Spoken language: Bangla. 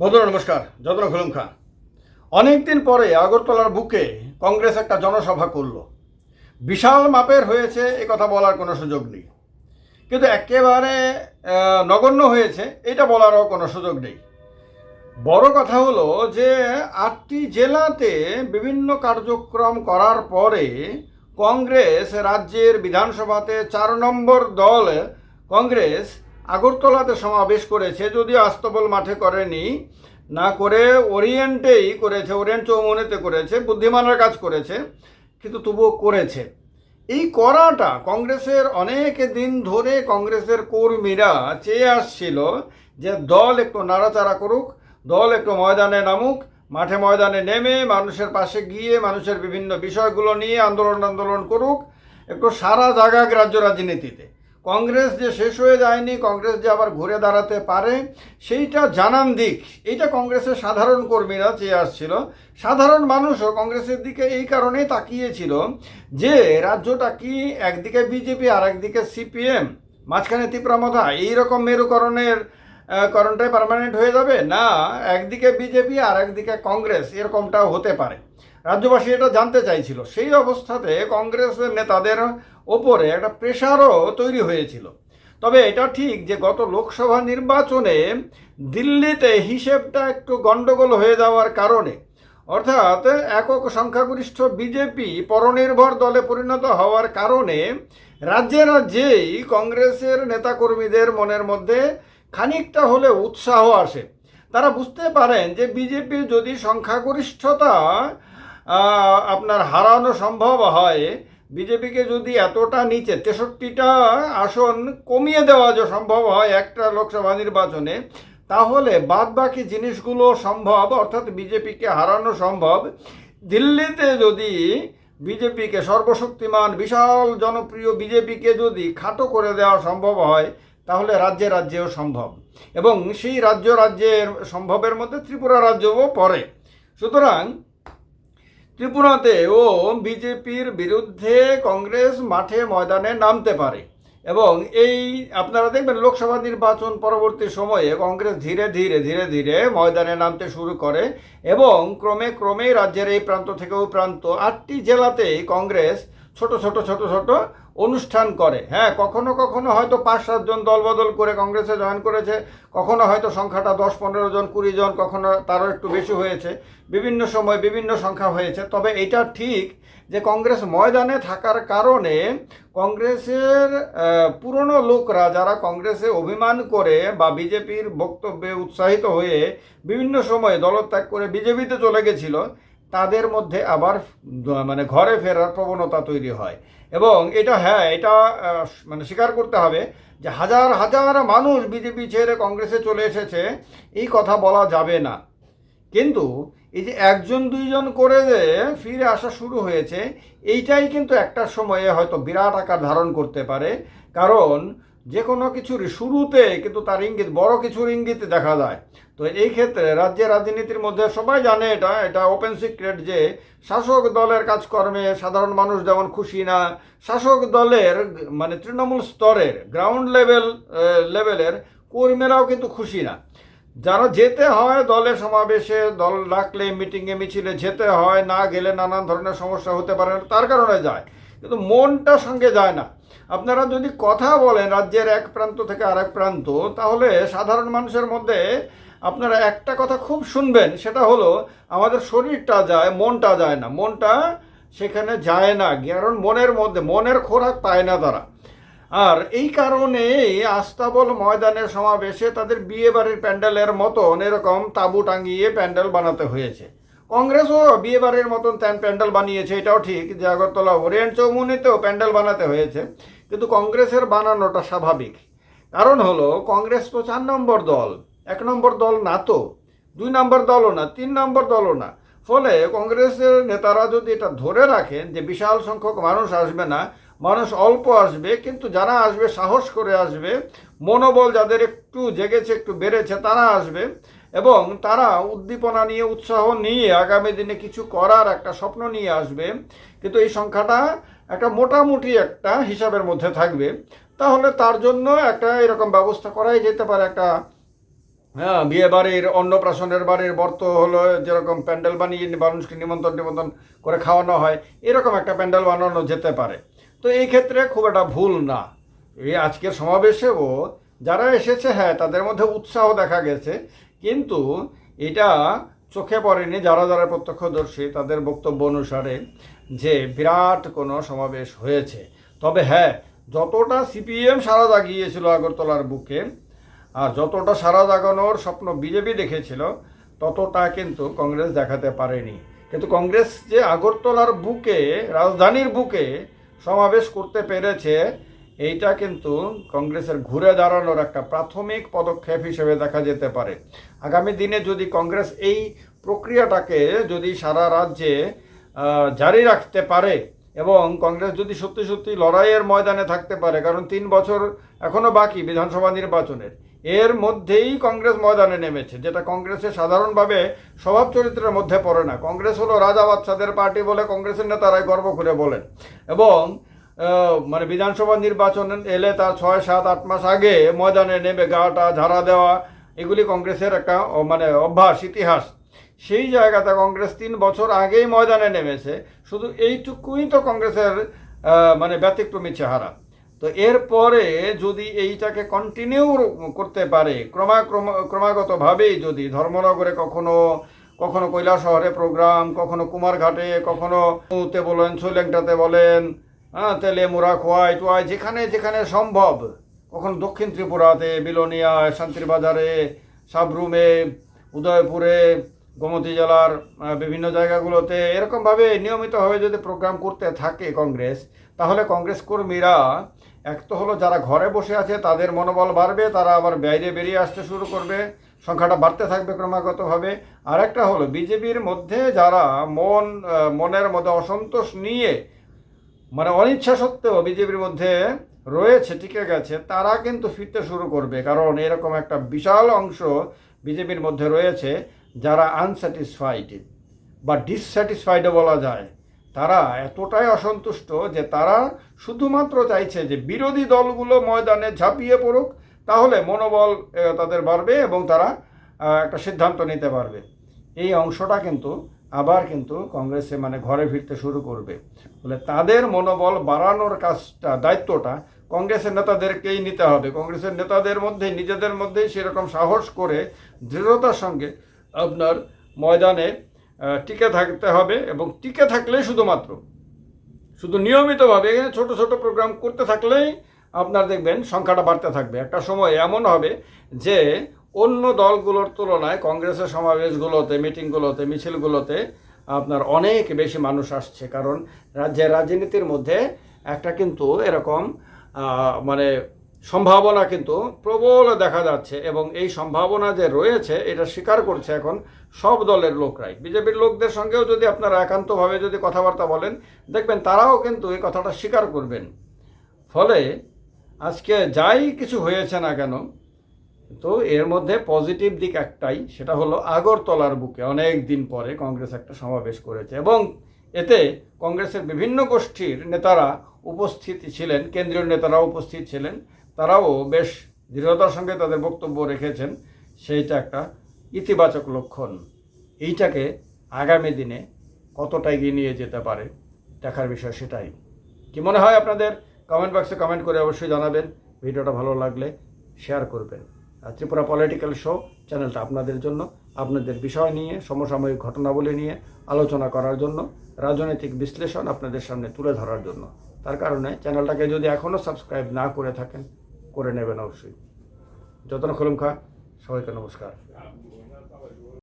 ভদ্র নমস্কার। যত্ন খুলুম খান। অনেকদিন পরে আগরতলার বুকে কংগ্রেস একটা জনসভা করল। বিশাল মাপের হয়েছে, এ কথা বলার কোনো সুযোগ নেই। কিন্তু একেবারে নগণ্য হয়েছে, এটা বলারও কোনো সুযোগ নেই। বড় কথা হলো যে, আটটি জেলাতে বিভিন্ন কার্যক্রম করার পরে কংগ্রেস রাজ্যের বিধানসভাতে চার নম্বর দল কংগ্রেস আগরতলাতে সমাবেশ করেছে, যদিও আস্তবল মাঠে করেনি, না করে ওরিয়েন্টেই করেছে, ওরিয়েন্ট চৌমনিতে করেছে, বুদ্ধিমানের কাজ করেছে, কিন্তু তবুও করেছে। এই করাটা কংগ্রেসের অনেক দিন ধরে কংগ্রেসের কর্মীরা চেয়ে আসছিল যে দল একটু নাড়াচাড়া করুক, দল একটু ময়দানে নামুক, মাঠে ময়দানে নেমে মানুষের পাশে গিয়ে মানুষের বিভিন্ন বিষয়গুলো নিয়ে আন্দোলন আন্দোলন করুক, একটু সারা জায়গা রাজ্য রাজনীতিতে। কংগ্রেস যে শেষ হয়ে যায়নি, কংগ্রেস যে আবার ঘুরে দাঁড়াতে পারে, সেইটা জানান দিক। এইটা কংগ্রেসের সাধারণ কর্মীরা চেয়ে আসছিল। সাধারণ মানুষও কংগ্রেসের দিকে এই কারণেই তাকিয়েছিল যে রাজ্যটা কি একদিকে বিজেপি আর একদিকে সিপিএম? মাঝখানে তিপ্রামথা এইরকম মেরুকরণের করণটাই পার্মানেন্ট হয়ে যাবে? না, একদিকে বিজেপি আর একদিকে কংগ্রেস, এরকমটাও হতে পারে। রাজ্যবাসী এটা জানতে চাইছিল। সেই অবস্থাতে কংগ্রেসের নেতাদের ওপরে একটা প্রেশারও তৈরি হয়েছিল। তবে এটা ঠিক যে গত লোকসভা নির্বাচনে দিল্লিতে হিসেবটা একটু গণ্ডগোল হয়ে যাওয়ার কারণে। অর্থাৎ একক সংখ্যাগরিষ্ঠ বিজেপি পরনির্ভর দলে পরিণত হওয়ার কারণে রাজ্যে রাজ্যেই কংগ্রেসের নেতাকর্মীদের মনের মধ্যে খানিকটা হলে উৎসাহ আসে। তারা বুঝতে পারেন যে বিজেপি যদি সংখ্যাগরিষ্ঠতা আপনার হারানো সম্ভব হয় বিজেপিকে যদি এতটা নিচে তেষট্টিটা আসন কমিয়ে দেওয়া যে সম্ভব হয় একটা লোকসভা নির্বাচনে, তাহলে বাদ বাকি জিনিসগুলো সম্ভব, অর্থাৎ বিজেপিকে হারানো সম্ভব। দিল্লিতে যদি বিজেপিকে সর্বশক্তিমান, বিশাল জনপ্রিয় বিজেপিকে যদি খাটো করে দেওয়া সম্ভব হয়, তাহলে রাজ্যে রাজ্যেও সম্ভব। এবং সেই রাজ্য রাজ্যের সম্ভবের মধ্যে ত্রিপুরা রাজ্যও পড়ে। সুতরাং ত্রিপুরাতেও বিজেপির বিরুদ্ধে কংগ্রেস মাঠে ময়দানে নামতে পারে। এবং এই আপনারা দেখবেন লোকসভা নির্বাচন পরবর্তী সময়ে কংগ্রেস ধীরে ধীরে ধীরে ধীরে ময়দানে নামতে শুরু করে এবং ক্রমে ক্রমে রাজ্যের এই প্রান্ত থেকে ওই প্রান্ত আটটি জেলাতেই কংগ্রেস ছোট ছোট ছোট ছোট অনুষ্ঠান করে। হ্যাঁ কখনো কখনো হয়তো পাঁচ সাতজন দলবদল করে কংগ্রেসে জয়েন করেছে, কখনো হয়তো সংখ্যাটা দশ, পনেরো জন, কুড়ি জন, কখনো তারও একটু বেশি হয়েছে। বিভিন্ন সময় বিভিন্ন সংখ্যা হয়েছে। তবে এটা ঠিক যে কংগ্রেস ময়দানে থাকার কারণে কংগ্রেসের পুরনো লোকরা যারা কংগ্রেসে অভিমান করে বা বিজেপির বক্তব্যে উৎসাহিত হয়ে বিভিন্ন সময়ে দলত্যাগ করে বিজেপিতে চলে গেছিল তাদের মধ্যে আবার মানে ঘরে ফেরার প্রবণতা তৈরি হয়। এবং এটা হ্যাঁ এটা মানে স্বীকার করতে হবে যে হাজার হাজার মানুষ বিজেপি ছেড়ে কংগ্রেসে চলে এসেছে, এই কথা বলা যাবে না। কিন্তু এই যে একজন, দুইজন করে যে ফিরে আসা শুরু হয়েছে, এইটাই কিন্তু একটা সময়ে হয়তো বিরাট আকার ধারণ করতে পারে। কারণ যে কোনো কিছুর শুরুতে কিন্তু তার ইঙ্গিত, বড় কিছুর ইঙ্গিত দেখা যায়। তো এই ক্ষেত্রে রাজ্যের রাজনীতির মধ্যে সবাই জানে এটা এটা ওপেন সিক্রেট যে শাসক দলের কাজকর্মে সাধারণ মানুষ যেমন খুশি না, শাসক দলের মানে তৃণমূল স্তরের গ্রাউন্ড লেভেল লেভেলের কর্মীরাও কিন্তু খুশি না। যারা যেতে হয় দলের সমাবেশে, দল ডাকলে মিটিংয়ে মিছিলে যেতে হয়, না গেলে নানান ধরনের সমস্যা হতে পারে, তার কারণে যায়। কিন্তু মনটা সঙ্গে যায় না। আপনারা যদি কথা বলেন রাজ্যের এক প্রান্ত থেকে আরেক প্রান্ত, তাহলে সাধারণ মানুষের মধ্যে আপনারা একটা কথা খুব শুনবেন, সেটা হলো আমাদের শরীরটা যায়, মনটা যায় না। মনটা সেখানে যায় না, কারণ মনের মধ্যে, মনের খোরাক পায় না তারা। আর এই কারণেই আস্তাবল ময়দানের সমাবেশে তাদের বিয়ে বাড়ির প্যান্ডেলের মতন এরকম তাঁবু টাঙিয়ে প্যান্ডেল বানাতে হয়েছে। কংগ্রেসও বিয়ে বাড়ির মতন ত্যান প্যান্ডেল বানিয়েছে, এটাও ঠিক। যে আগরতলা ওরিয়েন্ট চৌমুনিতেও প্যান্ডেল বানাতে হয়েছে, কিন্তু কংগ্রেসের বানানোটা স্বাভাবিক। কারণ হলো, কংগ্রেস তো চার নম্বর দল, এক নম্বর দল না তো, দুই নম্বর দলও না, তিন নম্বর দলও না। ফলে কংগ্রেসের নেতারা যদি এটা ধরে রাখেন যে বিশাল সংখ্যক মানুষ আসবে না, মানুষ অল্প আসবে, কিন্তু যারা আসবে, সাহস করে আসবে, মনোবল যাদের একটু জেগেছে, একটু বেড়েছে, তারা আসবে। এবং তারা উদ্দীপনা নিয়ে, উৎসাহ নিয়ে আগামী দিনে কিছু করার একটা স্বপ্ন নিয়ে আসবে। কিন্তু এই সংখ্যাটা একটা মোটামুটি একটা হিসাবের মধ্যে থাকবে। তাহলে তার জন্য একটা এরকম ব্যবস্থা করাই যেতে পারে। একটা হ্যাঁ বিয়ে বাড়ির, অন্নপ্রাশনের বাড়ির বর্ত হলো, যেরকম প্যান্ডেল বানিয়ে মানুষকে নিমন্ত্রণ নিমন্ত্রণ করে খাওয়ানো হয়, এরকম একটা প্যান্ডেল বানানো যেতে পারে। তো এই ক্ষেত্রে খুব একটা ভুল না। এই আজকের সমাবেশেও যারা এসেছে হ্যাঁ তাদের মধ্যে উৎসাহ দেখা গেছে। কিন্তু এটা চোখে পড়েনি, যারা যারা প্রত্যক্ষদর্শী তাদের বক্তব্য অনুসারে যে বিরাট কোনো সমাবেশ হয়েছে। তবে হ্যাঁ যতটা সিপিএম সারা জাগিয়েছিল আগরতলার বুকে আর যতটা সারা জাগানোর স্বপ্ন বিজেপি দেখেছিল, ততটা কিন্তু কংগ্রেস দেখাতে পারেনি। কিন্তু কংগ্রেস যে আগরতলার বুকে, রাজধানীর বুকে সমাবেশ করতে পেরেছে এইটা কিন্তু কংগ্রেসের ঘুরে দাঁড়ানোর একটা প্রাথমিক পদক্ষেপ হিসেবে দেখা যেতে পারে। আগামী দিনে যদি কংগ্রেস এই প্রক্রিয়াটাকে যদি সারা রাজ্যে জারি রাখতে পারে এবং কংগ্রেস যদি সত্যি সত্যি লড়াইয়ের ময়দানে থাকতে পারে, কারণ তিন বছর এখনও বাকি বিধানসভা নির্বাচনের, এর মধ্যেই কংগ্রেস ময়দানে নেমেছে, যেটা কংগ্রেসের সাধারণভাবে স্বভাব চরিত্রের মধ্যে পড়ে না। কংগ্রেস হলো রাজা বাচ্চাদের পার্টি বলে কংগ্রেসের নেতারাই গর্ব করে বলেন। এবং মানে বিধানসভা নির্বাচন এলে তার ছয়, সাত, আট মাস আগে ময়দানে নেমে গাটা ঝাড়া দেওয়া, এগুলি কংগ্রেসের একটা মানে অভ্যাস, ইতিহাস। সেই জায়গাতে কংগ্রেস তিন বছর আগেই ময়দানে নেমেছে, শুধু এইটুকুই তো কংগ্রেসের মানে ব্যতিক্রমী চেহারা। তো এরপরে যদি এইটাকে কন্টিনিউ করতে পারে, ক্রমাক্রম, ক্রমাগতভাবেই যদি ধর্মনগরে কখনো কখনো কৈলাস শহরে প্রোগ্রাম, কখনো কুমারঘাটে, কখনো বলেন, ছৈলেংটাতে বলেন হ্যাঁ তেলে মুড়া খোয়াই টোয়াই যেখানে যেখানে সম্ভব। কখনো দক্ষিণ ত্রিপুরাতে বিলোনিয়ায় শান্তিরবাজারে, সাবরুমে, উদয়পুরে, গোমতী জেলার বিভিন্ন জায়গাগুলোতে এরকমভাবে নিয়মিতভাবে যদি প্রোগ্রাম করতে থাকে কংগ্রেস, তাহলে কংগ্রেস কর্মীরা এক তো হলো যারা ঘরে বসে আছে, তাদের মনোবল বাড়বে, তারা আবার বাইরে বেরিয়ে আসতে শুরু করবে, সংখ্যাটা বাড়তে থাকবে ক্রমাগতভাবে। আর একটা হলো, বিজেপির মধ্যে যারা মন মনের মধ্যে অসন্তোষ নিয়ে মানে অনিচ্ছা সত্ত্বেও বিজেপির মধ্যে রয়েছে, টিকে গেছে, তারা কিন্তু ফিরতে শুরু করবে। কারণ এরকম একটা বিশাল অংশ বিজেপির মধ্যে রয়েছে যারা আনস্যাটিসফাইড বা ডিসস্যাটিসফাইডও বলা যায়। তারা এতটাই অসন্তুষ্ট যে তারা শুধুমাত্র চাইছে যে বিরোধী দলগুলো ময়দানে ঝাঁপিয়ে পড়ুক, তাহলে মনোবল তাদের বাড়বে এবং তারা একটা সিদ্ধান্ত নিতে পারবে। এই অংশটা কিন্তু আবার কিন্তু কংগ্রেসে মানে ঘরে ফিরতে শুরু করবে। বলে তাদের মনোবল বাড়ানোর কাজটা, দায়িত্বটা কংগ্রেসের নেতাদেরকেই নিতে হবে। কংগ্রেসের নেতাদের মধ্যে, নিজেদের মধ্যেই সেরকম সাহস করে দৃঢ়তার সঙ্গে আপনার ময়দানে টিকে থাকতে হবে এবং টিকে থাকলেই শুধুমাত্র, শুধু নিয়মিতভাবে এখানে ছোট ছোট প্রোগ্রাম করতে থাকলেই আপনার দেখবেন সংখ্যাটা বাড়তে থাকবে। একটা সময় এমন হবে যে অন্য দলগুলোর তুলনায় কংগ্রেসের সমাবেশগুলোতে, মিটিংগুলোতে, মিছিলগুলোতে আপনার অনেক বেশি মানুষ আসছে। কারণ রাজ্যের রাজনীতির মধ্যে একটা কিন্তু এরকম মানে সম্ভাবনা কিন্তু প্রবল দেখা যাচ্ছে এবং এই সম্ভাবনা যে রয়েছে এটা স্বীকার করছে এখন সব দলের লোকরাই। বিজেপির লোকদের সঙ্গেও যদি আপনারা একান্তভাবে যদি কথাবার্তা বলেন, দেখবেন তারাও কিন্তু এই কথাটা স্বীকার করবেন। ফলে আজকে যাই কিছু হয়েছে না কেন তো এর মধ্যে পজিটিভ দিক একটাই, সেটা হলো আগরতলার বুকে অনেক দিন পরে কংগ্রেস একটা সমাবেশ করেছে এবং এতে কংগ্রেসের বিভিন্ন গোষ্ঠীর নেতারা উপস্থিত ছিলেন, কেন্দ্রীয় নেতারা উপস্থিত ছিলেন, তারাও বেশ দৃঢ়তার সঙ্গে তাদের বক্তব্য রেখেছেন। সেইটা একটা ইতিবাচক লক্ষণ। এইটাকে আগামী দিনে কতটা এগিয়ে নিয়ে যেতে পারে, দেখার বিষয় সেটাই। কি মনে হয় আপনাদের? কমেন্ট বক্সে কমেন্ট করে অবশ্যই জানাবেন। ভিডিওটা ভালো লাগলে শেয়ার করবেন। ত্রিপুরা পলিটিক্যাল শো চ্যানেলটা আপনাদের জন্য, আপনাদের বিষয় নিয়ে, সমসাময়িক ঘটনাবলী নিয়ে আলোচনা করার জন্য, রাজনৈতিক বিশ্লেষণ আপনাদের সামনে তুলে ধরার জন্য। তার কারণে চ্যানেলটাকে যদি এখনও সাবস্ক্রাইব না করে থাকেন, করে নেবেন অবশ্যই। যতন খা, সবাইকে নমস্কার।